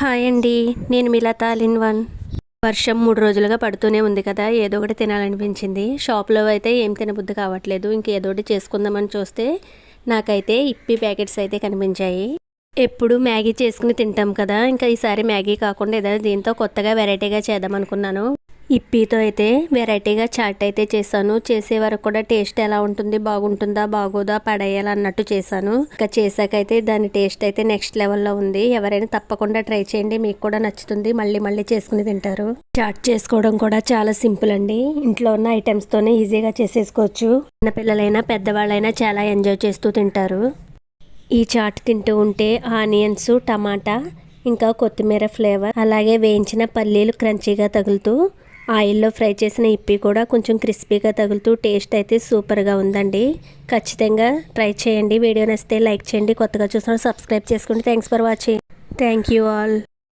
Hi అండి. నేను మిలత in one వర్షం మూడు రోజులుగా పడుతూనే ఉంది కదా ఏదో ఒకటి తినాలనిపించింది. షాప్లో అయితే ఏం తినబుద్ధి కావట్లేదు ఇంక ఏదో ఒకటి చేసుకుందామని చూస్తే నాకైతే ఇప్పి ప్యాకెట్స్ అయితే కనిపించాయి. ఎప్పుడు మ్యాగీ చేసుకుని తింటాం కదా ఇంకా ఈసారి మ్యాగీ కాకుండా ఏదైనా దీంతో కొత్తగా వెరైటీగా చేద్దాం అనుకున్నాను ఇప్పీతో అయితే వెరైటీగా చాట్ అయితే చేశాను. చేసే వరకు కూడా టేస్ట్ ఎలా ఉంటుంది బాగుంటుందా బాగోదా పడేయాలా అన్నట్టు చేశాను. ఇంకా చేశాకైతే దాని టేస్ట్ అయితే నెక్స్ట్ లెవెల్లో ఉంది. ఎవరైనా తప్పకుండా ట్రై చేయండి. మీకు కూడా నచ్చుతుంది. మళ్ళీ మళ్ళీ చేసుకుని తింటారు. చాట్ చేసుకోవడం కూడా చాలా సింపుల్ అండి. ఇంట్లో ఉన్న ఐటమ్స్తోనే ఈజీగా చేసేసుకోవచ్చు. చిన్న పిల్లలైనా పెద్దవాళ్ళైనా చాలా ఎంజాయ్ చేస్తూ తింటారు. ఈ చాట్ తింటూ ఉంటే ఆనియన్స్ టమాటా ఇంకా కొత్తిమీర ఫ్లేవర్ అలాగే వేయించిన పల్లీలు క్రంచీగా తగులుతూ ఆయిల్లో ఫ్రై చేసిన ఇప్పి కూడా కొంచెం క్రిస్పీగా తగులుతూ టేస్ట్ అయితే సూపర్గా ఉందండి. ఖచ్చితంగా ట్రై చేయండి. వీడియో నచ్చితే లైక్ చేయండి. కొత్తగా చూసిన సబ్స్క్రైబ్ చేసుకోండి thanks for watching. Thank you all.